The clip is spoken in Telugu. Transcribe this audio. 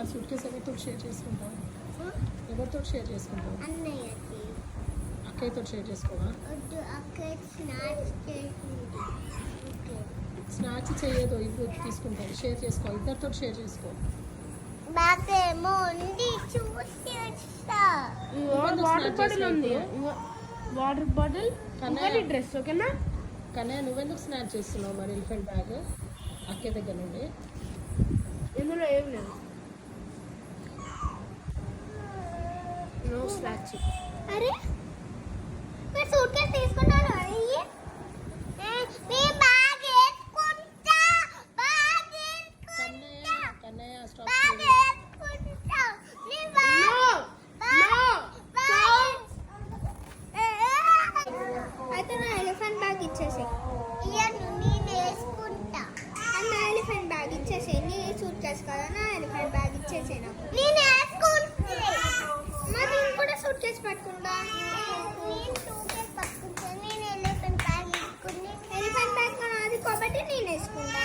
ఆ సూట్ కేసు ఎవరితో షేర్ చేసుకుంటావు? ఎవరితో షేర్ చేసుకుంటావు? అన్నయ్యకి అక్కయ్యతో షేర్ చేసుకోవా? స్నాక్స్ స్నాక్స్ చేయదు ఇప్పుడు తీసుకుంటావు. షేర్ చేసుకో ఇద్దరితో షేర్ చేసుకో. బాగేమో ఉంది చూసి వచ్చా. వాటర్ బాటిల్ ఉంది. Water bottle Kannayya. డ్రెస్ ఓకేనా? కన్నయ్య నువ్వెందుకు స్నాక్ చేస్తున్నావు మరి ఎలిఫెంట్ బ్యాగ్ అక్కయ్య దగ్గర నుండి. ఇందులో ఏం లేదు. నో స్నాక్స్ అరే? మీరు సూట్ కేసు నో అయితే నా ఎలిఫెంట్ బ్యాగ్ ఇచ్చేసి ఇయ్యను నేను వేసుకుంటా. నా ఎలిఫెంట్ బ్యాగ్ ఇచ్చేసి నీ సూట్ కేసు కదా నా ఎలిఫెంట్ బ్యాగ్ ఇచ్చేసి నాకు. నేను ఎలిఫెంట్ బ్యాగ్ అది కాబట్టి నేను వేసుకున్నాను